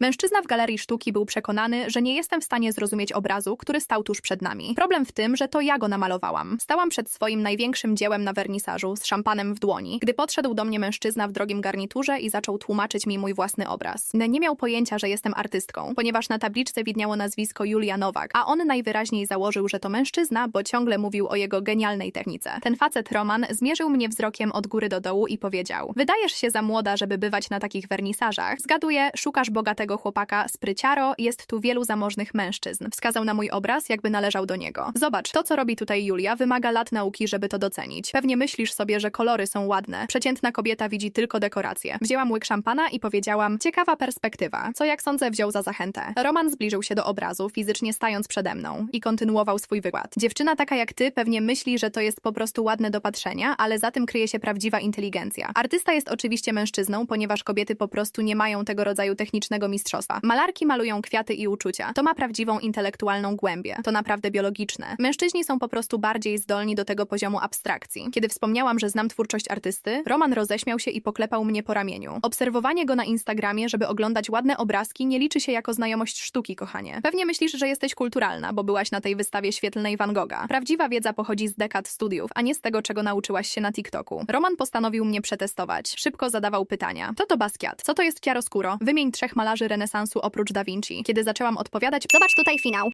Mężczyzna w galerii sztuki był przekonany, że nie jestem w stanie zrozumieć obrazu, który stał tuż przed nami. Problem w tym, że to ja go namalowałam. Stałam przed swoim największym dziełem na wernisażu z szampanem w dłoni, gdy podszedł do mnie mężczyzna w drogim garniturze i zaczął tłumaczyć mi mój własny obraz. Nie miał pojęcia, że jestem artystką, ponieważ na tabliczce widniało nazwisko Julia Nowak, a on najwyraźniej założył, że to mężczyzna, bo ciągle mówił o jego genialnej technice. Ten facet Roman zmierzył mnie wzrokiem od góry do dołu i powiedział: Wydajesz się za młoda, żeby bywać na takich wernisażach. Zgaduję, szukasz bogatego chłopaka, spryciaro, jest tu wielu zamożnych mężczyzn. Wskazał na mój obraz, jakby należał do niego. Zobacz, to co robi tutaj Julia wymaga lat nauki, żeby to docenić. Pewnie myślisz sobie, że kolory są ładne. Przeciętna kobieta widzi tylko dekoracje. Wzięłam łyk szampana i powiedziałam: Ciekawa perspektywa. Co jak sądzę wziął za zachętę. Roman zbliżył się do obrazu, fizycznie stając przede mną i kontynuował swój wykład. Dziewczyna taka jak ty pewnie myśli, że to jest po prostu ładne do patrzenia, ale za tym kryje się prawdziwa inteligencja. Artysta jest oczywiście mężczyzną, ponieważ kobiety po prostu nie mają tego rodzaju technicznego mistrzostwa. Malarki malują kwiaty i uczucia. To ma prawdziwą intelektualną głębię. To naprawdę biologiczne. Mężczyźni są po prostu bardziej zdolni do tego poziomu abstrakcji. Kiedy wspomniałam, że znam twórczość artysty, Roman roześmiał się i poklepał mnie po ramieniu. Obserwowanie go na Instagramie, żeby oglądać ładne obrazki, nie liczy się jako znajomość sztuki, kochanie. Pewnie myślisz, że jesteś kulturalna, bo byłaś na tej wystawie świetlnej Van Gogha. Prawdziwa wiedza pochodzi z dekad studiów, a nie z tego, czego nauczyłaś się na TikToku. Roman postanowił mnie przetestować. Szybko zadawał pytania. To to Basquiat. Co to jest chiaroscuro? Wymień trzech malarzy renesansu oprócz Da Vinci. Kiedy zaczęłam odpowiadać, Zobacz tutaj finał.